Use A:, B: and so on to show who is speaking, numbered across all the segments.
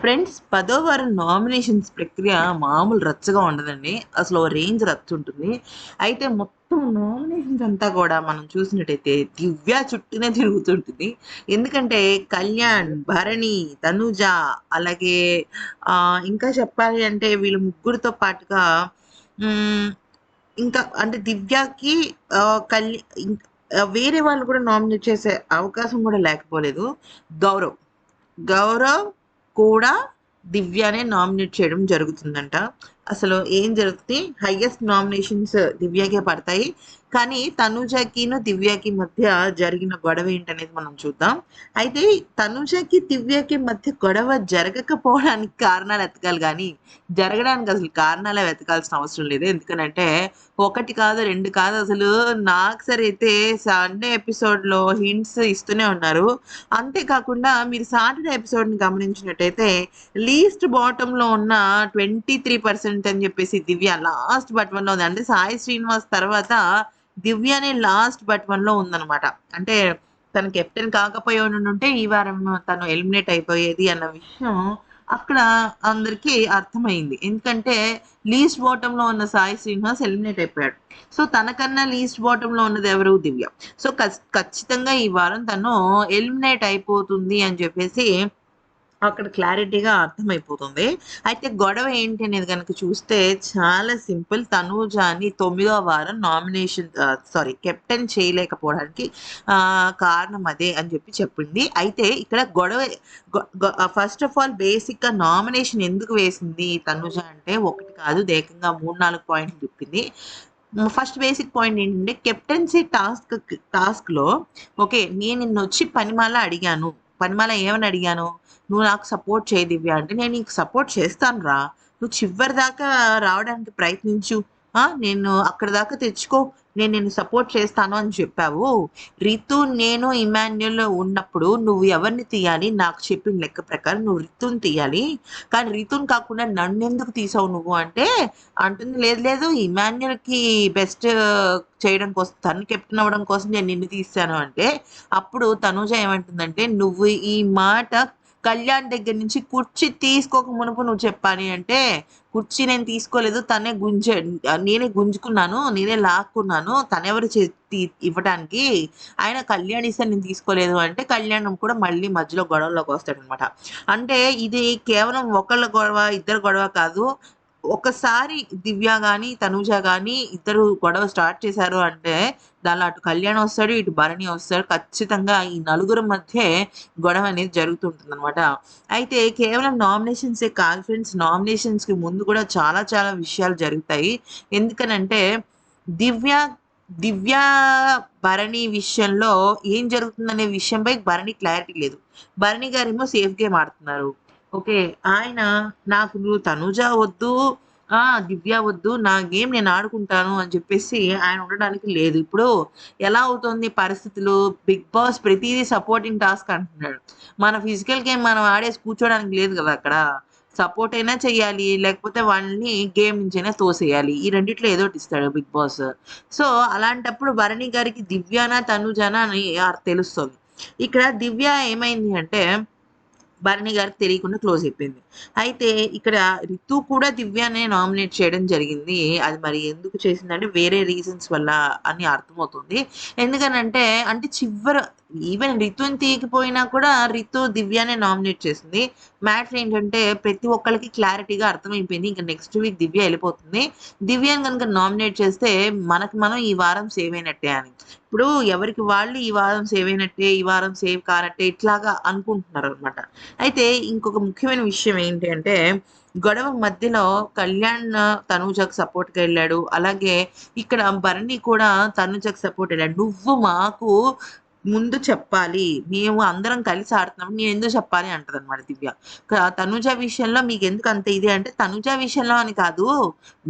A: Friends పదో వారం nominations ప్రక్రియ మామూలు రచ్చగా ఉండదండి. అసలు ఓ రేంజ్ రచ్చ ఉంటుంది. అయితే మొత్తం నామినేషన్స్ అంతా కూడా మనం చూసినట్టయితే దివ్య చుట్టూనే తిరుగుతుంటుంది. ఎందుకంటే కళ్యాణ్ భరణి తనుజ అలాగే ఇంకా చెప్పాలి అంటే వీళ్ళు ముగ్గురితో పాటుగా ఇంకా అంటే దివ్యకి కళ్యాణ్ వేరే వాళ్ళు కూడా నామినేట్ చేసే అవకాశం కూడా లేకపోలేదు. గౌరవ్. గౌరవ్ కూడా దివ్యనే నామినేట్ చేయడం జరుగుతుందంట. అసలు ఏం జరుగుతుంది? హైయెస్ట్ నామినేషన్స్ దివ్యకే పడతాయి. కానీ తనుజకిను దివ్యకి మధ్య జరిగిన గొడవ ఏంటనేది మనం చూద్దాం. అయితే తనుజకి దివ్యకి మధ్య గొడవ జరగకపోవడానికి కారణాలు వెతకాలి కానీ జరగడానికి అసలు కారణాలే వెతకాల్సిన అవసరం లేదు. ఎందుకనంటే ఒకటి కాదు రెండు కాదు అసలు నాకు సరే అయితే సండే ఎపిసోడ్లో హింట్స్ ఇస్తూనే ఉన్నారు. అంతేకాకుండా మీరు సాటర్డే ఎపిసోడ్ని గమనించినట్టయితే లీస్ట్ బాటంలో ఉన్న ట్వంటీ త్రీ పర్సెంట్ అని చెప్పేసి దివ్య లాస్ట్ బట్ వన్లో ఉంది అంటే సాయి శ్రీనివాస్ తర్వాత దివ్యనే లాస్ట్ బట్ వన్లో ఉందన్నమాట. అంటే తను కెప్టెన్ కాకపోయి ఉంటే ఈ వారం తను ఎలిమినేట్ అయిపోయేది అన్న విషయం అక్కడ అందరికీ అర్థమైంది. ఎందుకంటే లీస్ట్ బాటంలో ఉన్న సాయి శ్రీనివాస్ ఎలిమినేట్ అయిపోయాడు. సో తనకన్నా లీస్ట్ బాటంలో ఉన్నది ఎవరు? దివ్య. సో ఖచ్చితంగా ఈ వారం తను ఎలిమినేట్ అయిపోతుంది అని చెప్పేసి అక్కడ క్లారిటీగా అర్థమైపోతుంది. అయితే గొడవ ఏంటి అనేది కనుక చూస్తే చాలా సింపుల్. తనూజాని తొమ్మిదో వారం నామినేషన్ సారీ కెప్టెన్ చేయలేకపోవడానికి కారణం అదే అని చెప్పి చెప్పింది. అయితే ఇక్కడ గొడవ ఫస్ట్ ఆఫ్ ఆల్ బేసిక్గా నామినేషన్ ఎందుకు వేసింది తనూజ అంటే ఒకటి కాదు ఏకంగా మూడు నాలుగు పాయింట్లు చెప్పింది. ఫస్ట్ బేసిక్ పాయింట్ ఏంటంటే కెప్టెన్సీ టాస్క్ టాస్క్లో ఓకే నేను నిన్న వచ్చి పనిమాల అడిగాను. పనిమాల ఏమని అడిగాను? నువ్వు నాకు సపోర్ట్ చేయి దివ్య. అంటే నేను నీకు సపోర్ట్ చేస్తాను రా నువ్వు చివరి దాకా రావడానికి ప్రయత్నించు. నేను అక్కడ దాకా తెచ్చుకో నేను నేను సపోర్ట్ చేస్తాను అని చెప్పావు. రితు నేను ఇమాన్యుల్ ఉన్నప్పుడు నువ్వు ఎవరిని తీయాలి? నాకు చెప్పిన లెక్క ప్రకారం నువ్వు రితుని తీయాలి. కానీ రితుని కాకుండా నన్ను ఎందుకు తీసావు నువ్వు అంటే అంటుంది లేదు లేదు ఇమాన్యుల్కి బెస్ట్ చేయడం కోసం తను కెప్టెన్ అవ్వడం కోసం నేను నిన్ను తీసాను అంటే అప్పుడు తనుజ ఏమంటుందంటే నువ్వు ఈ మాట కళ్యాణ్ దగ్గర నుంచి కుర్చీ తీసుకోక మునుపు నువ్వు చెప్పాలి అంటే కుర్చీ నేను తీసుకోలేదు తనే గుంజ నేనే గుంజుకున్నాను నేనే లాక్కున్నాను తనెవరు చే ఇవ్వడానికి ఆయన కళ్యాణ్ ఇస్తే నేను తీసుకోలేదు అంటే కళ్యాణం కూడా మళ్ళీ మధ్యలో గొడవలోకి వస్తాడనమాట అంటే ఇది కేవలం ఒకళ్ళ గొడవ ఇద్దరు గొడవ కాదు. ఒకసారి దివ్య కానీ తనుజ కానీ ఇద్దరు గొడవ స్టార్ట్ చేశారు అంటే దానిలో అటు కళ్యాణ్ వస్తాడు ఇటు భరణి వస్తాడు. ఖచ్చితంగా ఈ నలుగురు మధ్య గొడవ అనేది జరుగుతుంటుంది అనమాట అయితే కేవలం నామినేషన్సే కాదు ఫ్రెండ్స్ నామినేషన్స్కి ముందు కూడా చాలా చాలా విషయాలు జరుగుతాయి. ఎందుకనంటే దివ్య దివ్య భరణి విషయంలో ఏం జరుగుతుందనే విషయంపై భరణి క్లారిటీ లేదు. భరణి గారేమో సేఫ్ గేమ్ ఆడుతున్నారు. ఓకే ఆయన నాకు నువ్వు తనుజ వద్దు ఆ దివ్య వద్దు నా గేమ్ నేను ఆడుకుంటాను అని చెప్పేసి ఆయన ఉండడానికి లేదు. ఇప్పుడు ఎలా అవుతుంది పరిస్థితులు? బిగ్ బాస్ ప్రతిదీ సపోర్టింగ్ టాస్క్ అంటున్నాడు. మన ఫిజికల్ గేమ్ మనం ఆడేసి కూర్చోడానికి లేదు కదా అక్కడ. సపోర్ట్ అయినా చెయ్యాలి లేకపోతే వాళ్ళని గేమ్ నుంచైనా తోసేయాలి. ఈ రెండిట్లో ఏదో ఇస్తాడు బిగ్ బాస్. సో అలాంటప్పుడు భరణి గారికి దివ్యానా తనుజానా అని తెలుస్తుంది. ఇక్కడ దివ్య ఏమైంది అంటే భరణి గారికి తెలియకుండా క్లోజ్ అయిపోయింది. అయితే ఇక్కడ రితు కూడా దివ్యానే నామినేట్ చేయడం జరిగింది. అది మరి ఎందుకు చేసిందంటే వేరే రీజన్స్ వల్ల అని అర్థమవుతుంది. ఎందుకనంటే అంటే చివరి ఈవెన్ రితుని తీయకపోయినా కూడా రితు దివ్యానే నామినేట్ చేసింది. మ్యాటర్ ఏంటంటే ప్రతి ఒక్కరికి క్లారిటీగా అర్థమైపోయింది. ఇంకా నెక్స్ట్ వీక్ దివ్య వెళ్ళిపోతుంది. దివ్యాని కనుక నామినేట్ చేస్తే మనకి మనం ఈ వారం సేవ్ అయినట్టే అని. ఇప్పుడు ఎవరికి వాళ్ళు ఈ వారం సేవ్ అయినట్టే ఈ వారం సేవ్ కానట్టే ఇట్లాగా అనుకుంటున్నారు అనమాట అయితే ఇంకొక ముఖ్యమైన విషయం ఏంటి అంటే గొడవ మధ్యలో కళ్యాణ్ తనూజకు సపోర్ట్గా వెళ్ళాడు. అలాగే ఇక్కడ భరణి కూడా తనూజకు సపోర్ట్ వెళ్ళాడు. నువ్వు మాకు ముందు చెప్పాలి. మేము అందరం కలిసి ఆడుతున్నాం. నేను ఎందుకు చెప్పాలి అంటది అనమాట దివ్య తనుజ విషయంలో మీకు ఎందుకు అంత ఇది అంటే తనుజ విషయంలో అని కాదు.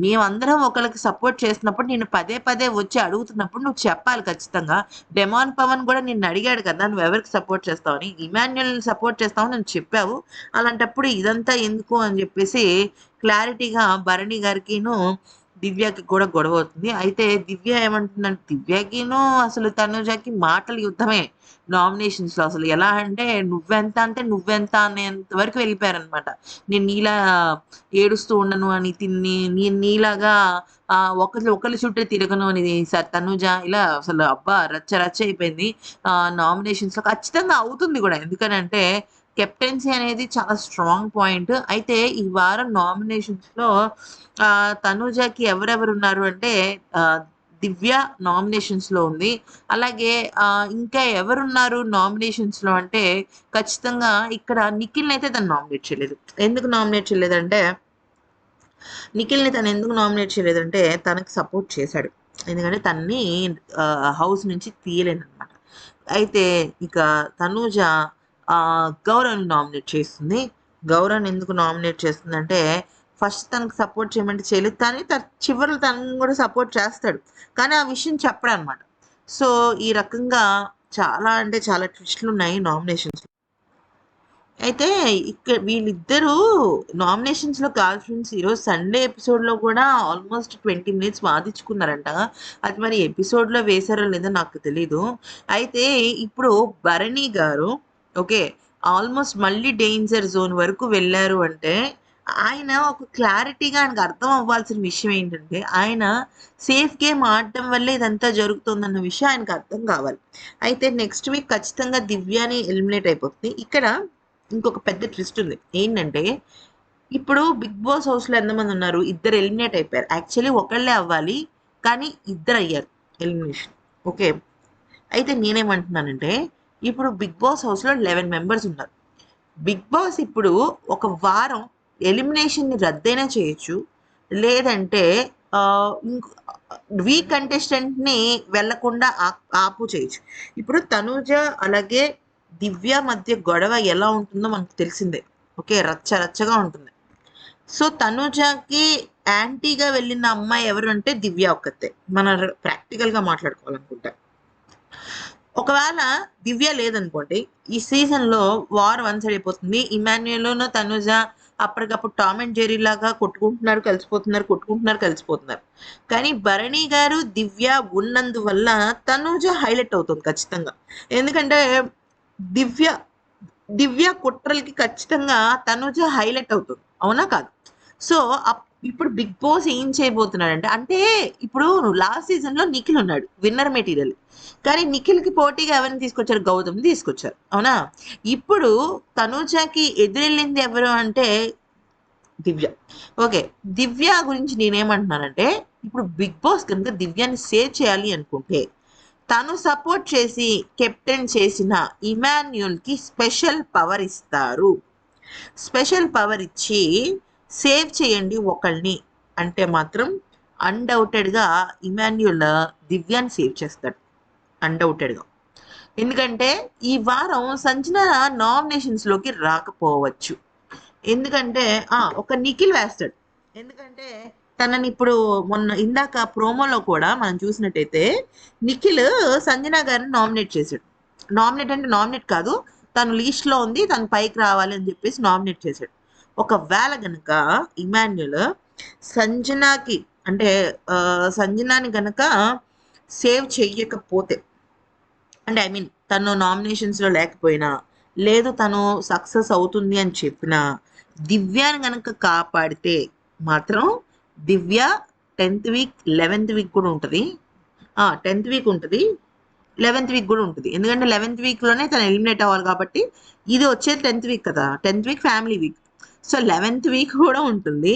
A: మేమందరం ఒకరికి సపోర్ట్ చేస్తున్నప్పుడు నేను పదే పదే వచ్చి అడుగుతున్నప్పుడు నువ్వు చెప్పాలి ఖచ్చితంగా. డెమాన్ పవన్ కూడా నిన్ను అడిగాడు కదా నువ్వు ఎవరికి సపోర్ట్ చేస్తావని. ఇమాన్యుల్ సపోర్ట్ చేస్తావని నేను చెప్పావు. అలాంటప్పుడు ఇదంతా ఎందుకు అని చెప్పేసి క్లారిటీగా భరణి గారికిను దివ్యకి కూడా గొడవ అవుతుంది. అయితే దివ్య ఏమంటుందంటే దివ్యకిను అసలు తనుజకి మాటలు యుద్ధమే. నామినేషన్స్లో అసలు ఎలా అంటే నువ్వెంత అంటే నువ్వెంత అనేంత వరకు వెళ్ళిపోయారనమాట. నేను నీలా ఏడుస్తూ ఉండను అని తిన్ని నేను నీలాగా ఆ ఒకరి ఒకరి చుట్టే తిరగను అనేది సార్ తనుజ ఇలా అసలు అబ్బా రచ్చ రచ్చ అయిపోయింది. ఆ నామినేషన్స్లో ఖచ్చితంగా అవుతుంది కూడా. ఎందుకనంటే కెప్టెన్సీ అనేది చాలా స్ట్రాంగ్ పాయింట్ అయితే ఈ వారం నామినేషన్స్లో ఎవరెవరు ఉన్నారు అంటే దివ్య నామినేషన్స్లో ఉంది. అలాగే ఇంకా ఎవరున్నారు నామినేషన్స్లో అంటే ఖచ్చితంగా ఇక్కడ నిఖిల్ని అయితే తను నామినేట్ చేయలేదు. ఎందుకు నామినేట్ చేయలేదంటే నిఖిల్ని తను ఎందుకు నామినేట్ చేయలేదంటే తనకు సపోర్ట్ చేశాడు. ఎందుకంటే తన్ని హౌస్ నుంచి తీయలేదన్నమాట. అయితే ఇక తనూజ గౌరవ్ని నామినేట్ చేస్తుంది గౌరవ్ని ఎందుకు నామినేట్ చేస్తుందంటే ఫస్ట్ తనకు సపోర్ట్ చేయమంటే చేయలేదు. కానీ తన చివరిలో తనను కూడా సపోర్ట్ చేస్తాడు. కానీ ఆ విషయం చెప్పడం అనమాట సో ఈ రకంగా చాలా అంటే చాలా ట్విస్ట్లు ఉన్నాయి నామినేషన్స్ అయితే ఇక్కడ వీళ్ళిద్దరూ నామినేషన్స్లో కాదు ఫ్రెండ్స్ ఈరోజు సండే ఎపిసోడ్లో కూడా ఆల్మోస్ట్ ట్వంటీ మినిట్స్ వాదించుకున్నారంట. అది మరి ఎపిసోడ్లో వేశారో లేదో నాకు తెలీదు. అయితే ఇప్పుడు భరణి గారు ఓకే. ఆల్మోస్ట్ మళ్ళీ డేంజర్ జోన్ వరకు వెళ్ళారు అంటే ఆయన ఒక క్లారిటీగా ఆయనకు అర్థం అవ్వాల్సిన విషయం ఏంటంటే ఆయన సేఫ్ గేమ్ ఆడటం వల్లే ఇదంతా జరుగుతుందన్న విషయం ఆయనకు అర్థం కావాలి. అయితే నెక్స్ట్ వీక్ ఖచ్చితంగా దివ్యాని ఎలిమినేట్ అయిపోతుంది. ఇక్కడ ఇంకొక పెద్ద ట్విస్ట్ ఉంది. ఏంటంటే ఇప్పుడు బిగ్ బాస్ హౌస్లో ఎంతమంది ఉన్నారు? ఇద్దరు ఎలిమినేట్ అయిపోయారు. యాక్చువల్లీ ఒకళ్ళే అవ్వాలి కానీ ఇద్దరు అయ్యారు ఎలిమినేషన్. ఓకే. అయితే నేనేమంటున్నానంటే ఇప్పుడు బిగ్ బాస్ హౌస్లో లెవెన్ మెంబర్స్ ఉన్నారు. బిగ్ బాస్ ఇప్పుడు ఒక వారం ఎలిమినేషన్ని రద్దైనా చేయొచ్చు. లేదంటే వీక్ కంటెస్టెంట్ని వెళ్ళకుండా ఆపు చేయొచ్చు. ఇప్పుడు తనూజ అలాగే దివ్య మధ్య గొడవ ఎలా ఉంటుందో మనకు తెలిసిందే. ఓకే రచ్చ రచ్చగా ఉంటుంది. సో తనుజకి యాంటీగా వెళ్ళిన అమ్మాయి ఎవరు అంటే దివ్య ఒక్కతే. మన ప్రాక్టికల్గా మాట్లాడుకోవాలనుకుంటా. ఒకవేళ దివ్య లేదనుకోండి ఈ సీజన్లో వార్ వన్ సైడ్ అయిపోతుంది. ఇమాన్యుయల్ను తనుజ అప్పటికప్పుడు టామ్ అండ్ జెర్రీ లాగా కొట్టుకుంటున్నారు కలిసిపోతున్నారు కొట్టుకుంటున్నారు కలిసిపోతున్నారు. కానీ భరణి గారు దివ్య ఉన్నందువల్ల తనుజ హైలైట్ అవుతుంది ఖచ్చితంగా. ఎందుకంటే దివ్య దివ్య కుట్రలకి ఖచ్చితంగా తనుజ హైలైట్ అవుతుంది. అవునా కాదు? సో అప్- ఇప్పుడు బిగ్ బాస్ ఏం చేయబోతున్నాడంటే అంటే ఇప్పుడు లాస్ట్ సీజన్లో నిఖిల్ ఉన్నాడు విన్నర్ మెటీరియల్ కానీ నిఖిల్కి పోటీగా ఎవరిని తీసుకొచ్చారు? గౌతమ్ తీసుకొచ్చారు. అవునా? ఇప్పుడు తనూజాకి ఎదురెళ్ళింది ఎవరు అంటే దివ్య. ఓకే దివ్య గురించి నేనేమంటున్నానంటే ఇప్పుడు బిగ్ బాస్ కనుక దివ్యాని సేవ్ చేయాలి అనుకుంటే తను సపోర్ట్ చేసి కెప్టెన్ చేసిన ఇమాన్యుల్కి స్పెషల్ పవర్ ఇస్తారు. స్పెషల్ పవర్ ఇచ్చి సేవ్ చేయండి ఒకళ్ళని. అంటే మాత్రం అన్డౌటెడ్గా ఇమాన్యుల్ దివ్యాన్ని సేవ్ చేస్తాడు. అన్డౌటెడ్గా ఎందుకంటే ఈ వారం సంచన నామినేషన్స్లోకి రాకపోవచ్చు. ఎందుకంటే ఆ, ఒక నిఖిల్ వేస్తాడు. ఎందుకంటే తనని ఇప్పుడు మొన్న ఇందాక ప్రోమోలో కూడా మనం చూసినట్టయితే నిఖిల్ సంజన గారిని నామినేట్ చేశాడు. నామినేట్ అంటే నామినేట్ కాదు తను లీస్ట్లో ఉంది తను పైకి రావాలి అని చెప్పేసి నామినేట్ చేశాడు. ఒకవేళ గనక ఇమాన్యుల్ సంజనాకి అంటే సంజనాని గనక సేవ్ చెయ్యకపోతే అంటే ఐ మీన్ తను నామినేషన్స్లో లేకపోయినా లేదు తను సక్సెస్ అవుతుంది అని చెప్పినా దివ్యాని గనక కాపాడితే మాత్రం Divya tenth week eleventh week కూడా ఉంటుంది. టెన్త్ వీక్ ఉంటుంది లెవెన్త్ వీక్ కూడా ఉంటుంది. ఎందుకంటే లెవెన్త్ వీక్లోనే తను ఎలిమినేట్ అవ్వాలి కాబట్టి ఇది వచ్చేది టెన్త్ వీక్ కదా. Tenth week family week. So eleventh week కూడా ఉంటుంది.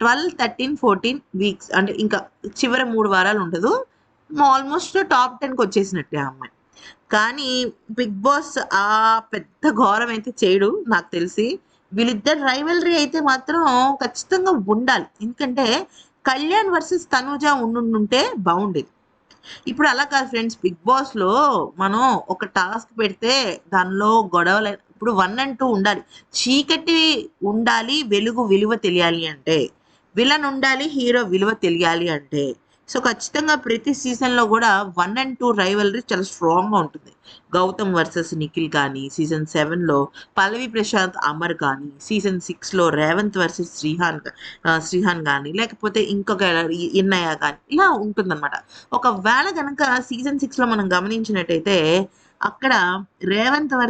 A: ట్వెల్వ్ థర్టీన్ ఫోర్టీన్ వీక్స్ అంటే ఇంకా చివరి మూడు వారాలు ఉండదు. ఆల్మోస్ట్ టాప్ టెన్కి వచ్చేసినట్టే ఆ అమ్మాయి. కానీ బిగ్ బాస్ ఆ పెద్ద ఘోరం అయితే చేయడు నాకు తెలిసి. వీళ్ళిద్దరు రైవలరీ అయితే మాత్రం ఖచ్చితంగా ఉండాలి. ఎందుకంటే కళ్యాణ్ వర్సెస్ తనుజ ఉండుంటే బాగుండేది. ఇప్పుడు అలా కాదు ఫ్రెండ్స్ బిగ్ బాస్లో మనం ఒక టాస్క్ పెడితే దానిలో గొడవలు ఇప్పుడు వన్ అండ్ టూ ఉండాలి. చీకటి ఉండాలి వెలుగు విలువ తెలియాలి అంటే. విలన్ ఉండాలి హీరో విలువ తెలియాలి అంటే. సో ఖచ్చితంగా ప్రతి సీజన్లో కూడా వన్ అండ్ టూ రైవలరీ చాలా స్ట్రాంగ్గా ఉంటుంది. గౌతమ్ వర్సెస్ నిఖిల్ కానీ సీజన్ సెవెన్లో పల్లవి ప్రశాంత్ అమర్ కానీ సీజన్ సిక్స్లో రేవంత్ వర్సెస్ శ్రీహాన్ శ్రీహాన్ కానీ లేకపోతే ఇంకొక ఇన్నయ్య కానీ ఇలా ఉంటుందన్నమాట. ఒకవేళ కనుక సీజన్ సిక్స్లో మనం గమనించినట్టయితే అక్కడ రేవంత్ వర్సెస్